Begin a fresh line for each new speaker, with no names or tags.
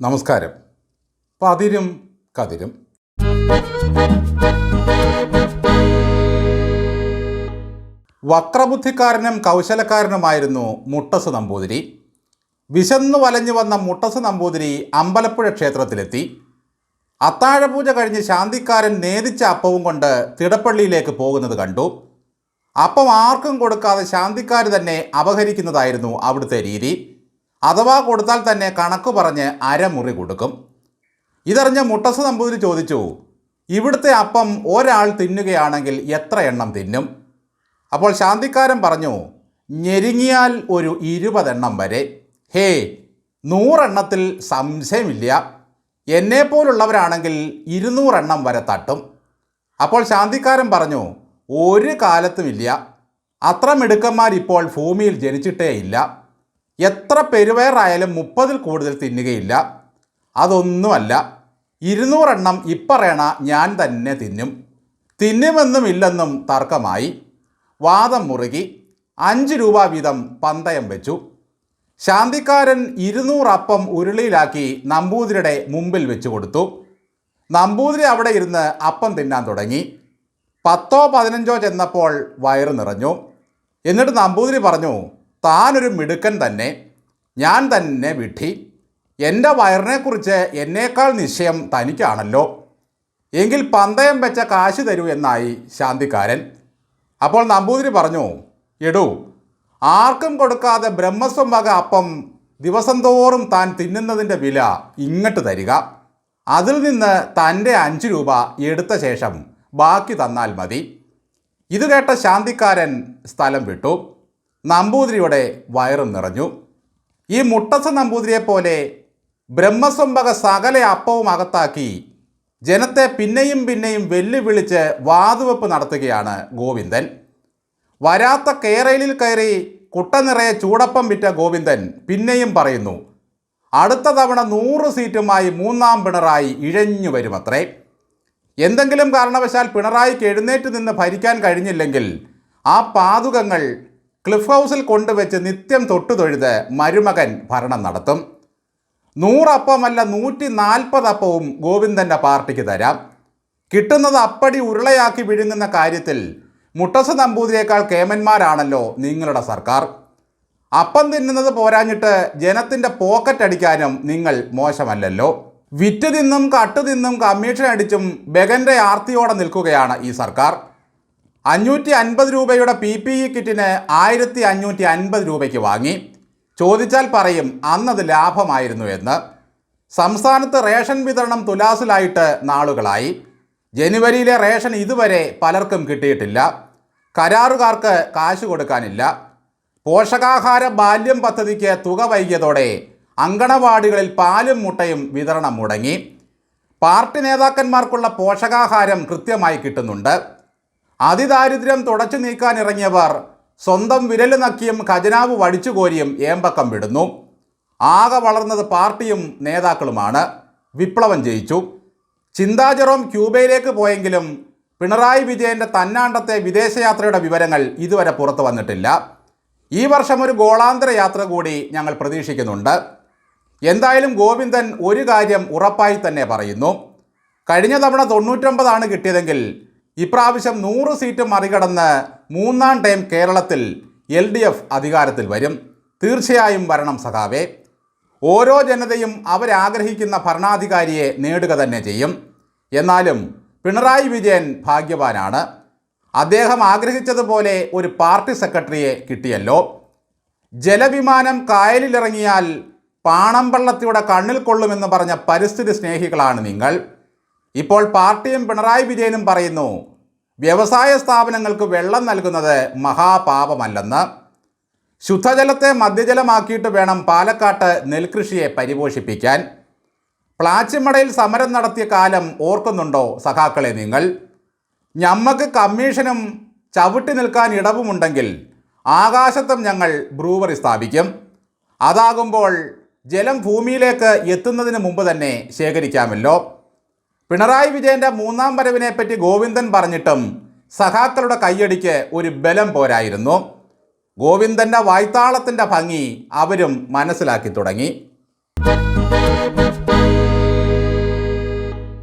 നമസ്കാരം. പതിരും കതിരും. വക്രബുദ്ധിക്കാരനും കൗശലക്കാരനുമായിരുന്നു മുട്ടസ് നമ്പൂതിരി. വിശന്നു വലഞ്ഞു വന്ന മുട്ടസ് നമ്പൂതിരി അമ്പലപ്പുഴ ക്ഷേത്രത്തിലെത്തി. അത്താഴപൂജ കഴിഞ്ഞ് ശാന്തിക്കാരൻ നേദിച്ച അപ്പവും കൊണ്ട് തിടപ്പള്ളിയിലേക്ക് പോകുന്നത് കണ്ടു. അപ്പം ആർക്കും കൊടുക്കാതെ ശാന്തിക്കാർ തന്നെ അപഹരിക്കുന്നതായിരുന്നു അവിടുത്തെ രീതി. അഥവാ കൊടുത്താൽ തന്നെ കണക്ക് പറഞ്ഞ് അരമുറി കൊടുക്കും. ഇതറിഞ്ഞ മുട്ടസ് നമ്പൂതിരി ചോദിച്ചു ഇവിടുത്തെ അപ്പം ഒരാൾ തിന്നുകയാണെങ്കിൽ എത്ര എണ്ണം തിന്നും? അപ്പോൾ ശാന്തിക്കാരൻ പറഞ്ഞു ഞെരുങ്ങിയാൽ ഒരു ഇരുപതെണ്ണം വരെ. ഹേ നൂറെണ്ണത്തിൽ സംശയമില്ല. എന്നെപ്പോലുള്ളവരാണെങ്കിൽ ഇരുന്നൂറെണ്ണം വരെ തട്ടും. അപ്പോൾ ശാന്തിക്കാരൻ പറഞ്ഞു ഒരു കാലത്തുമില്ല. അത്ര മിടുക്കന്മാരിപ്പോൾ ഭൂമിയിൽ ജനിച്ചിട്ടേ ഇല്ല എത്ര പെരുവയറായാലും മുപ്പതിൽ കൂടുതൽ തിന്നുകയില്ല. അതൊന്നുമല്ല. ഇരുന്നൂറെണ്ണം ഇപ്പറയണ ഞാൻ തന്നെ തിന്നും. തിന്നുമെന്നും ഇല്ലെന്നും തർക്കമായി. വാദം മുറുകി. അഞ്ച് രൂപ വീതം പന്തയം വെച്ചു. ശാന്തിക്കാരൻ ഇരുന്നൂറപ്പം ഉരുളിയിലാക്കി നമ്പൂതിരിയുടെ മുമ്പിൽ വെച്ചു കൊടുത്തു. നമ്പൂതിരി അവിടെ ഇരുന്ന് അപ്പം തിന്നാൻ തുടങ്ങി. പത്തോ പതിനഞ്ചോ ചെന്നപ്പോൾ വയറ് നിറഞ്ഞു. എന്നിട്ട് നമ്പൂതിരി പറഞ്ഞു താനൊരു മിടുക്കൻ തന്നെ ഞാൻ തന്നെ വിഡ്ഢി എന്റെ വയറിനെക്കുറിച്ച് എന്നേക്കാൾ നിശ്ചയം തനിക്കാണല്ലോ. എങ്കിൽ പന്തയം വെച്ച കാശ് തരൂ എന്നായി ശാന്തിക്കാരൻ. അപ്പോൾ നമ്പൂതിരി പറഞ്ഞു എടൂ ആർക്കും കൊടുക്കാതെ ബ്രഹ്മസ്വം വക അപ്പം ദിവസം തോറും താൻ തിന്നുന്നതിന്റെ വില ഇങ്ങോട്ട് തരിക. അതിൽ നിന്ന് തന്റെ അഞ്ച് രൂപ എടുത്ത ശേഷം ബാക്കി തന്നാൽ മതി. ഇത് കേട്ട ശാന്തിക്കാരൻ സ്ഥലം വിട്ടു. നമ്പൂതിരിയുടെ വയറും നിറഞ്ഞു. ഈ മുട്ടസ നമ്പൂതിരിയെ പോലെ ബ്രഹ്മസ്വം വക സകല അപ്പവും അകത്താക്കി ജനത്തെ പിന്നെയും പിന്നെയും വെല്ലുവിളിച്ച് വാതുവെപ്പ് നടത്തുകയാണ് ഗോവിന്ദൻ. വരാത്ത കേരളിൽ കയറി കുട്ട നിറയെ ചൂടപ്പം വിറ്റ ഗോവിന്ദൻ പിന്നെയും പറയുന്നു അടുത്ത തവണ നൂറ് സീറ്റുമായി മൂന്നാം പിണറായി ഇഴഞ്ഞു വരുമത്രേ. എന്തെങ്കിലും കാരണവശാൽ പിണറായിക്ക് എഴുന്നേറ്റ് നിന്ന് ഭരിക്കാൻ കഴിഞ്ഞില്ലെങ്കിൽ ആ പാതുകങ്ങൾ ക്ലിഫ് ഹൗസിൽ കൊണ്ടുവച്ച് നിത്യം തൊട്ടുതൊഴുത് മരുമകൻ ഭരണം നടത്തും. നൂറപ്പമല്ല നൂറ്റി നാൽപ്പത് അപ്പവും ഗോവിന്ദന്റെ പാർട്ടിക്ക് തരാം. കിട്ടുന്നത് അപ്പടി ഉരുളയാക്കി വിഴുങ്ങുന്ന കാര്യത്തിൽ മുട്ടസ് നമ്പൂതിരിയേക്കാൾ കേമന്മാരാണല്ലോ നിങ്ങളുടെ സർക്കാർ. അപ്പം തിന്നുന്നത് പോരാഞ്ഞിട്ട് ജനത്തിന്റെ പോക്കറ്റ് അടിക്കാനും നിങ്ങൾ മോശമല്ലല്ലോ. വിറ്റ് നിന്നും കട്ടു നിന്നും കമ്മീഷൻ അടിച്ചും ബഗന്റെ ആർത്തിയോടെ നിൽക്കുകയാണ് ഈ സർക്കാർ. അഞ്ഞൂറ്റി അൻപത് രൂപയുടെ പി പി ഇ കിറ്റിന് ആയിരത്തി അഞ്ഞൂറ്റി അൻപത് രൂപയ്ക്ക് വാങ്ങി. ചോദിച്ചാൽ പറയും അന്നത് ലാഭമായിരുന്നു എന്ന്. സംസ്ഥാനത്ത് റേഷൻ വിതരണം തുലാസിലായിട്ട് നാളുകളായി. ജനുവരിയിലെ റേഷൻ ഇതുവരെ പലർക്കും കിട്ടിയിട്ടില്ല. കരാറുകാർക്ക് കാശ് കൊടുക്കാനില്ല. പോഷകാഹാര ബാല്യം പദ്ധതിക്ക് തുക വൈകിയതോടെ അങ്കണവാടികളിൽ പാലും മുട്ടയും വിതരണം മുടങ്ങി. പാർട്ടി നേതാക്കന്മാർക്കുള്ള പോഷകാഹാരം കൃത്യമായി കിട്ടുന്നുണ്ട്. അതിദാരിദ്ര്യം തുടച്ചു നീക്കാൻ ഇറങ്ങിയവർ സ്വന്തം വിരൽ നക്കിയും ഖജനാവ് വടിച്ചു കോരിയും ഏമ്പക്കം വിടുന്നു. ആകെ വളർന്നത് പാർട്ടിയും നേതാക്കളുമാണ്. വിപ്ലവം ജയിച്ചു. ചിന്താജെറോം ക്യൂബയിലേക്ക് പോയെങ്കിലും പിണറായി വിജയന്റെ തന്നാണ്ടത്തെ വിദേശയാത്രയുടെ വിവരങ്ങൾ ഇതുവരെ പുറത്തു വന്നിട്ടില്ല. ഈ വർഷം ഒരു ഗോളാന്തര യാത്ര കൂടി ഞങ്ങൾ പ്രതീക്ഷിക്കുന്നുണ്ട്. എന്തായാലും ഗോവിന്ദൻ ഒരു കാര്യം ഉറപ്പായി തന്നെ പറയുന്നു. കഴിഞ്ഞ തവണ തൊണ്ണൂറ്റൊമ്പതാണ് കിട്ടിയതെങ്കിൽ ഇപ്രാവശ്യം നൂറ് സീറ്റ് മറികടന്ന് മൂന്നാം ടൈം കേരളത്തിൽ എൽ ഡി എഫ് അധികാരത്തിൽ വരും. തീർച്ചയായും വരണം സഖാവേ. ഓരോ ജനതയും അവരാഗ്രഹിക്കുന്ന ഭരണാധികാരിയെ നേടുക തന്നെ ചെയ്യും. എന്നാലും പിണറായി വിജയൻ ഭാഗ്യവാനാണ്. അദ്ദേഹം ആഗ്രഹിച്ചതുപോലെ ഒരു പാർട്ടി സെക്രട്ടറിയെ കിട്ടിയല്ലോ. ജലവിമാനം കായലിലിറങ്ങിയാൽ പാണമ്പള്ളത്തിയുടെ കണ്ണിൽ കൊള്ളുമെന്ന് പറഞ്ഞ പരിസ്ഥിതി സ്നേഹികളാണ് നിങ്ങൾ. ഇപ്പോൾ പാർട്ടിയും പിണറായി വിജയനും പറയുന്നു വ്യവസായ സ്ഥാപനങ്ങൾക്ക് വെള്ളം നൽകുന്നത് മഹാപാപമല്ലെന്ന്. ശുദ്ധജലത്തെ മദ്യജലമാക്കിയിട്ട് വേണം പാലക്കാട്ട് നെൽകൃഷിയെ പരിപോഷിപ്പിക്കാൻ. പ്ലാച്ചിമടയിൽ സമരം നടത്തിയ കാലം ഓർക്കുന്നുണ്ടോ സഖാക്കളെ നിങ്ങൾ? ഞമ്മക്ക് കമ്മീഷനും ചവിട്ടി നിൽക്കാൻ ഇടവുമുണ്ടെങ്കിൽ ആകാശത്തും ഞങ്ങൾ ബ്രൂവറി സ്ഥാപിക്കും. അതാകുമ്പോൾ ജലം ഭൂമിയിലേക്ക് എത്തുന്നതിന് മുമ്പ് തന്നെ ശേഖരിക്കാമല്ലോ. പിണറായി വിജയന്റെ മൂന്നാം വരവിനെപ്പറ്റി ഗോവിന്ദൻ പറഞ്ഞിട്ടും സഖാക്കളുടെ കയ്യടിക്ക് ഒരു ബലം പോരായിരുന്നു. ഗോവിന്ദന്റെ വായ്ത്താളത്തിന്റെ ഭംഗി അവരും മനസ്സിലാക്കി തുടങ്ങി.